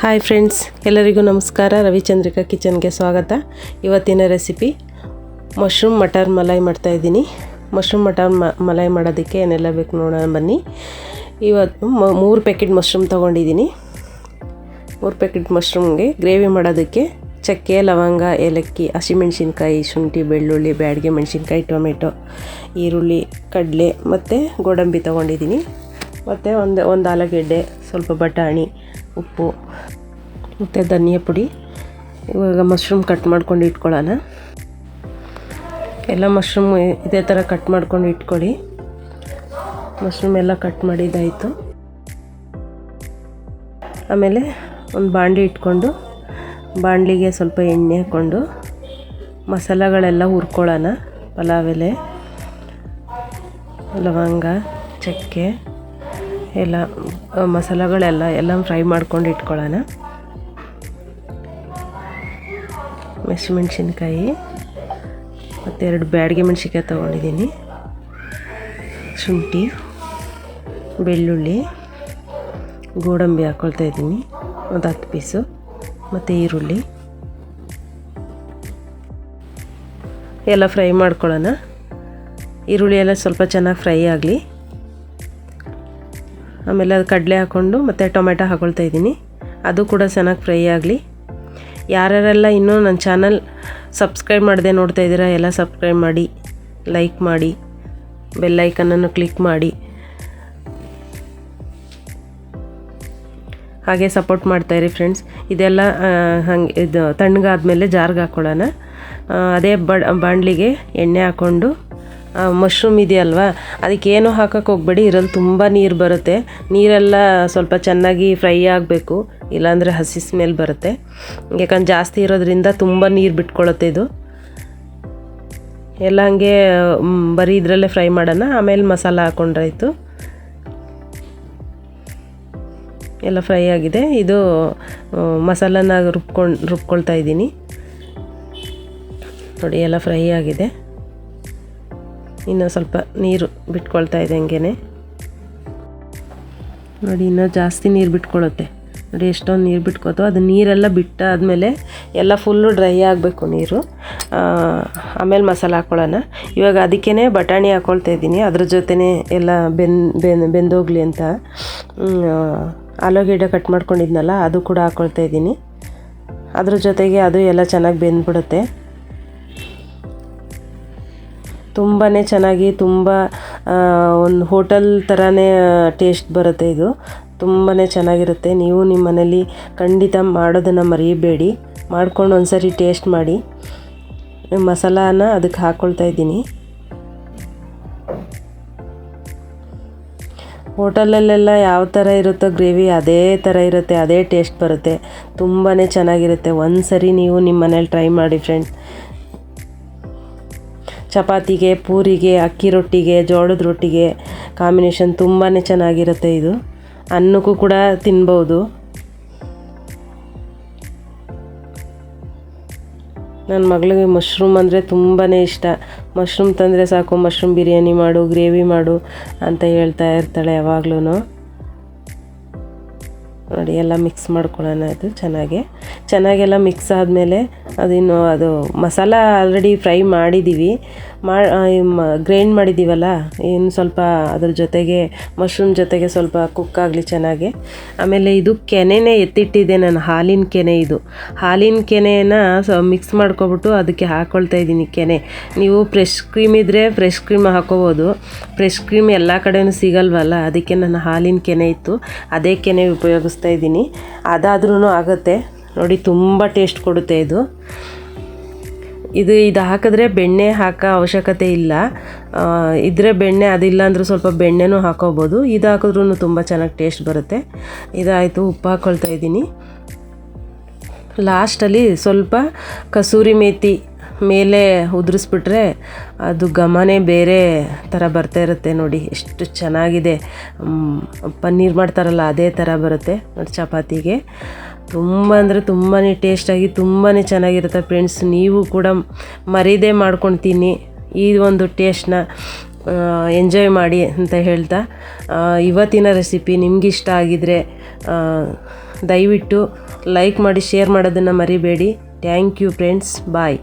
Hi friends ಎಲ್ಲರಿಗೂ ನಮಸ್ಕಾರ. ರವಿಚಂದ್ರಿಕಾ ಕಿಚನ್ಗೆ ಸ್ವಾಗತ. ಇವತ್ತಿನ ರೆಸಿಪಿ, ಮಶ್ರೂಮ್ ಮಟರ್ ಮಲೈ ಮಾಡ್ತಾಯಿದ್ದೀನಿ ಮಶ್ರೂಮ್ ಮಟರ್ ಮಲೈ ಮಾಡೋದಕ್ಕೆ ಏನೆಲ್ಲ ಬೇಕು ನೋಡೋಣ ಬನ್ನಿ. ಇವತ್ತು ಮೂರು ಪ್ಯಾಕೆಟ್ ಮಶ್ರೂಮ್ ತೊಗೊಂಡಿದ್ದೀನಿ. ಮೂರು ಪ್ಯಾಕೆಟ್ ಮಶ್ರೂಮ್ಗೆ ಗ್ರೇವಿ ಮಾಡೋದಕ್ಕೆ ಚಕ್ಕೆ, ಲವಂಗ, ಏಲಕ್ಕಿ, ಹಸಿಮೆಣ್ಸಿನ್ಕಾಯಿ, ಶುಂಠಿ, ಬೆಳ್ಳುಳ್ಳಿ, ಬ್ಯಾಡಿಗೆ ಮೆಣಸಿನ್ಕಾಯಿ, ಟೊಮೆಟೊ, ಈರುಳ್ಳಿ, ಕಡಲೆ ಮತ್ತು ಗೋಡಂಬಿ ತೊಗೊಂಡಿದ್ದೀನಿ. ಮತ್ತು ಒಂದು ಒಂದು ಆಲೂಗೆಡ್ಡೆ, ಸ್ವಲ್ಪ ಬಟಾಣಿ, ಉಪ್ಪು, ಮತ್ತು ಧನಿಯಾ ಪುಡಿ. ಇವಾಗ ಮಶ್ರೂಮ್ ಕಟ್ ಮಾಡ್ಕೊಂಡು ಇಟ್ಕೊಳ್ಳೋಣ. ಎಲ್ಲ ಮಶ್ರೂಮ್ ಇದೇ ಥರ ಕಟ್ ಮಾಡ್ಕೊಂಡು ಇಟ್ಕೊಳ್ಳಿ. ಮಶ್ರೂಮ್ ಎಲ್ಲ ಕಟ್ ಮಾಡಿದ್ದಾಯಿತು ಆಮೇಲೆ ಒಂದು ಬಾಣಲಿ ಇಟ್ಕೊಂಡು ಬಾಣಲಿಗೆ ಸ್ವಲ್ಪ ಎಣ್ಣೆ ಹಾಕ್ಕೊಂಡು, ಮಸಾಲೆಗಳೆಲ್ಲ ಹುರ್ಕೊಳ್ಳೋಣ. ಪಲಾವ್ ಲವಂಗ, ಚಕ್ಕೆ. ಎಲ್ಲ ಮಸಾಲಗಳೆಲ್ಲ ಎಲ್ಲ ಫ್ರೈ ಮಾಡ್ಕೊಂಡು ಇಟ್ಕೊಳ್ಳೋಣ. ಮೆಣಸಿನ್ಕಾಯಿ ಮತ್ತು ಎರಡು ಬ್ಯಾಡಿಗೆ ಮೆಣಸಿನ್ಕಾಯಿ ತೊಗೊಂಡಿದ್ದೀನಿ. ಶುಂಠಿ, ಬೆಳ್ಳುಳ್ಳಿ, ಗೋಡಂಬಿ ಹಾಕ್ಕೊಳ್ತಾ ಇದ್ದೀನಿ. ಒಂದು ಹತ್ತು ಪೀಸು. ಮತ್ತು ಈರುಳ್ಳಿ. ಎಲ್ಲ ಫ್ರೈ ಮಾಡ್ಕೊಳ್ಳೋಣ. ಈರುಳ್ಳಿ ಎಲ್ಲ ಸ್ವಲ್ಪ ಚೆನ್ನಾಗಿ ಫ್ರೈ ಆಗಲಿ. ಆಮೇಲೆ ಅದು ಕಡಲೆ ಹಾಕ್ಕೊಂಡು ಮತ್ತು ಟೊಮೆಟೊ ಹಾಕೊಳ್ತಾ ಇದ್ದೀನಿ. ಅದು ಕೂಡ ಚೆನ್ನಾಗಿ ಫ್ರೈ ಆಗಲಿ. ಯಾರ್ಯಾರೆಲ್ಲ ಇನ್ನೂ ನನ್ನ ಚಾನಲ್ ಸಬ್ಸ್ಕ್ರೈಬ್ ಮಾಡದೆ ನೋಡ್ತಾ ಇದ್ದೀರಾ, ಎಲ್ಲ ಸಬ್ಸ್ಕ್ರೈಬ್ ಮಾಡಿ, ಲೈಕ್ ಮಾಡಿ ಬೆಲ್ಲೈಕನನ್ನು ಕ್ಲಿಕ್ ಮಾಡಿ. ಹಾಗೆ ಸಪೋರ್ಟ್ ಮಾಡ್ತಾಯಿರಿ ಫ್ರೆಂಡ್ಸ್. ಇದೆಲ್ಲ ಹಂಗೆ, ಇದು, ತಣ್ಣಗಾದ್ಮೇಲೆ ಜಾರ್ಗೆ ಹಾಕ್ಕೊಳ್ಳೋಣ ಅದೇ ಬಡ್, ಬಾಣಲಿಗೆ ಎಣ್ಣೆ ಹಾಕ್ಕೊಂಡು ಮಶ್ರೂಮ್ ಇದೆಯಲ್ವಾ? ಅದಕ್ಕೆ ಏನು ಹಾಕಕ್ಕೆ ಹೋಗಬೇಡಿ. ಇರಲ್ಲಿ ತುಂಬ ನೀರು ಬರುತ್ತೆ. ನೀರೆಲ್ಲ ಸ್ವಲ್ಪ ಚೆನ್ನಾಗಿ ಫ್ರೈ ಆಗಬೇಕು. ಇಲ್ಲಾಂದರೆ ಹಸಿ ಸ್ಮೆಲ್ ಬರುತ್ತೆ. ಯಾಕಂದ್ರೆ ಜಾಸ್ತಿ ಇರೋದ್ರಿಂದ ತುಂಬ ನೀರು ಬಿಟ್ಕೊಳುತ್ತೆ ಇದು. ಎಲ್ಲ ಹಂಗೆ ಬರೀ ಇದರಲ್ಲೇ ಫ್ರೈ ಮಾಡೋಣ. ಆಮೇಲೆ ಮಸಾಲ ಹಾಕ್ಕೊಂಡ್ರಾಯ್ತು ಎಲ್ಲ ಫ್ರೈ ಆಗಿದೆ. ಇದು ಮಸಾಲನ ರುಬ್ಕೊಂಡು, ರುಬ್ಕೊಳ್ತಾ ಇದ್ದೀನಿ. ನೋಡಿ, ಎಲ್ಲ ಫ್ರೈ ಆಗಿದೆ. ಇನ್ನು ಸ್ವಲ್ಪ ನೀರು ಬಿಟ್ಕೊಳ್ತಾ ಇದೆ ಹಂಗೇನೆ. ನೋಡಿ, ಇನ್ನೂ ಜಾಸ್ತಿ ನೀರು ಬಿಟ್ಕೊಳುತ್ತೆ ನೋಡಿ, ಎಷ್ಟೊಂದು ನೀರು ಬಿಟ್ಕೋತೋ ಅದು ನೀರೆಲ್ಲ ಬಿಟ್ಟಾದಮೇಲೆ ಎಲ್ಲ ಫುಲ್ಲು ಡ್ರೈ ಆಗಬೇಕು ನೀರು. ಆಮೇಲೆ ಮಸಾಲೆ ಹಾಕ್ಕೊಳ್ಳೋಣ ಇವಾಗ ಅದಕ್ಕೇ ಬಟಾಣಿ ಹಾಕ್ಕೊಳ್ತಾ ಇದ್ದೀನಿ. ಅದ್ರ ಜೊತೆನೇ ಎಲ್ಲ ಬೆನ್ ಬೆನ್, ಬೆಂದೋಗ್ಲಿ ಅಂತ. ಆಲೂಗೆಡ್ಡೆ ಕಟ್ ಮಾಡ್ಕೊಂಡಿದ್ನಲ್ಲ, ಅದು ಕೂಡ ಹಾಕ್ಕೊಳ್ತಾ ಇದ್ದೀನಿ. ಅದ್ರ ಜೊತೆಗೆ ಅದು ಎಲ್ಲ ಚೆನ್ನಾಗಿ ಬೆಂದ್ಬಿಡುತ್ತೆ. ತುಂಬಾ ಚೆನ್ನಾಗಿ, ತುಂಬ ಒಂದು ಹೋಟೆಲ್ ಥರನೇ ಟೇಸ್ಟ್ ಬರುತ್ತೆ ಇದು. ತುಂಬಾ ಚೆನ್ನಾಗಿರುತ್ತೆ. ನೀವು ನಿಮ್ಮ ಮನೇಲಿ ಖಂಡಿತ ಮಾಡೋದನ್ನು ಮರೆಯಬೇಡಿ ಮಾಡ್ಕೊಂಡು ಒಂದ್ಸರಿ ಟೇಸ್ಟ್ ಮಾಡಿ. ಮಸಾಲಾನ ಅದಕ್ಕೆ ಹಾಕ್ಕೊಳ್ತಾ ಇದ್ದೀನಿ. ಹೋಟೆಲಲ್ಲೆಲ್ಲ ಯಾವ ಥರ ಇರುತ್ತೋ ಗ್ರೇವಿ ಅದೇ ಥರ ಇರುತ್ತೆ, ಅದೇ ಟೇಸ್ಟ್ ಬರುತ್ತೆ. ತುಂಬಾ ಚೆನ್ನಾಗಿರುತ್ತೆ. ಒಂದು ಸರಿ ನೀವು ನಿಮ್ಮ ಮನೇಲಿ ಟ್ರೈ ಮಾಡಿ ಫ್ರೆಂಡ್ ಚಪಾತಿಗೆ, ಪೂರಿಗೆ, ಅಕ್ಕಿ ರೊಟ್ಟಿಗೆ, ಜೋಳದ ರೊಟ್ಟಿಗೆ ಕಾಂಬಿನೇಷನ್ ತುಂಬಾ ಚೆನ್ನಾಗಿರುತ್ತೆ ಇದು. ಅನ್ನಕ್ಕೂ ಕೂಡ ತಿನ್ಬೋದು. ನನ್ನ ಮಗಳಿಗೆ ಮಶ್ರೂಮ್ ಅಂದರೆ ತುಂಬಾ ಇಷ್ಟ. ಮಶ್ರೂಮ್ ತಂದರೆ ಸಾಕು ಮಶ್ರೂಮ್ ಬಿರಿಯಾನಿ ಮಾಡು ಗ್ರೇವಿ ಮಾಡು ಅಂತ ಹೇಳ್ತಾ ಇರ್ತಾಳೆ ಯಾವಾಗ್ಲೂ ನೋಡಿ ಎಲ್ಲ ಮಿಕ್ಸ್ ಮಾಡ್ಕೊಳ್ಳೋಣ ಅದು ಚೆನ್ನಾಗಿ. ಚೆನ್ನಾಗೆಲ್ಲ ಮಿಕ್ಸ್ ಆದಮೇಲೆ ಅದಿನ್ನು ಅದು ಮಸಾಲ ಆಲ್ರೆಡಿ ಫ್ರೈ ಮಾಡಿದ್ದೀವಿ ಮಾ ಗ್ರೈಂಡ್ ಮಾಡಿದ್ದೀವಲ್ಲ ಏನು ಸ್ವಲ್ಪ ಅದ್ರ ಜೊತೆಗೆ ಮಶ್ರೂಮ್ ಜೊತೆಗೆ ಸ್ವಲ್ಪ ಕುಕ್ ಆಗಲಿ ಚೆನ್ನಾಗಿ. ಆಮೇಲೆ ಇದು ಕೆನೆನೇ ಎತ್ತಿಟ್ಟಿದ್ದೆ ನಾನು, ಹಾಲಿನ ಕೆನೆ ಇದು. ಹಾಲಿನ ಕೆನೆನ ಸ ಮಿಕ್ಸ್ ಮಾಡ್ಕೊಬಿಟ್ಟು ಅದಕ್ಕೆ ಹಾಕ್ಕೊಳ್ತಾ ಇದ್ದೀನಿ ಕೆನೆ. ನೀವು ಫ್ರೆಶ್ ಕ್ರೀಮ್ ಇದ್ದರೆ ಫ್ರೆಶ್ ಕ್ರೀಮ್ ಹಾಕೋಬೋದು. ಫ್ರೆಶ್ ಕ್ರೀಮ್ ಎಲ್ಲ ಕಡೆಯೂ ಸಿಗಲ್ವಲ್ಲ, ಅದಕ್ಕೆ ನನ್ನ ಹಾಲಿನ ಕೆನೆ ಇತ್ತು. ಅದೇ ಕೆನೆ ಉಪಯೋಗಿಸ್ತಾ ಇದ್ದೀನಿ. ಅದಾದ್ರೂ ಆಗುತ್ತೆ. ನೋಡಿ, ತುಂಬ ಟೇಸ್ಟ್ ಕೊಡುತ್ತೆ ಇದು. ಇದು ಇದು ಹಾಕಿದ್ರೆ ಬೆಣ್ಣೆ ಹಾಕೋ ಅವಶ್ಯಕತೆ ಇಲ್ಲ. ಇದ್ರೆ ಬೆಣ್ಣೆ ಅದಿಲ್ಲ ಅಂದರೂ ಸ್ವಲ್ಪ ಬೆಣ್ಣೆನೂ ಹಾಕೋಬೋದು. ಇದು ಹಾಕಿದ್ರೂ ತುಂಬ ಚೆನ್ನಾಗಿ ಟೇಸ್ಟ್ ಬರುತ್ತೆ. ಇದಾಯಿತು, ಉಪ್ಪು ಹಾಕ್ಕೊಳ್ತಾ ಇದ್ದೀನಿ. ಲಾಸ್ಟಲ್ಲಿ ಸ್ವಲ್ಪ ಕಸೂರಿ ಮೇಥಿ ಮೇಲೆ ಉದುರಿಸ್ಬಿಟ್ರೆ ಅದು ಘಮನೇ ಬೇರೆ ಥರ ಬರ್ತಾ ಇರುತ್ತೆ ನೋಡಿ. ಎಷ್ಟು ಚೆನ್ನಾಗಿದೆ. ಪನ್ನೀರ್ ಮಾಡ್ತಾರಲ್ಲ, ಅದೇ ಥರ ಬರುತ್ತೆ ಚಪಾತಿಗೆ. ತುಂಬ ಅಂದರೆ ತುಂಬಾ ಟೇಸ್ಟಾಗಿ ತುಂಬಾ ಚೆನ್ನಾಗಿರುತ್ತೆ ಫ್ರೆಂಡ್ಸ್ ನೀವು ಕೂಡ ಮರೀದೇ ಮಾಡ್ಕೊಂಡು ತಿನ್ನಿ ಈ ಒಂದು ಟೇಸ್ಟ್ನ ಎಂಜಾಯ್ ಮಾಡಿ ಅಂತ ಹೇಳ್ತಾ ಇವತ್ತಿನ ರೆಸಿಪಿ ನಿಮ್ಗೆ ಇಷ್ಟ ಆಗಿದರೆ ದಯವಿಟ್ಟು ಲೈಕ್ ಮಾಡಿ ಶೇರ್ ಮಾಡೋದನ್ನು ಮರಿಬೇಡಿ. Thank you friends bye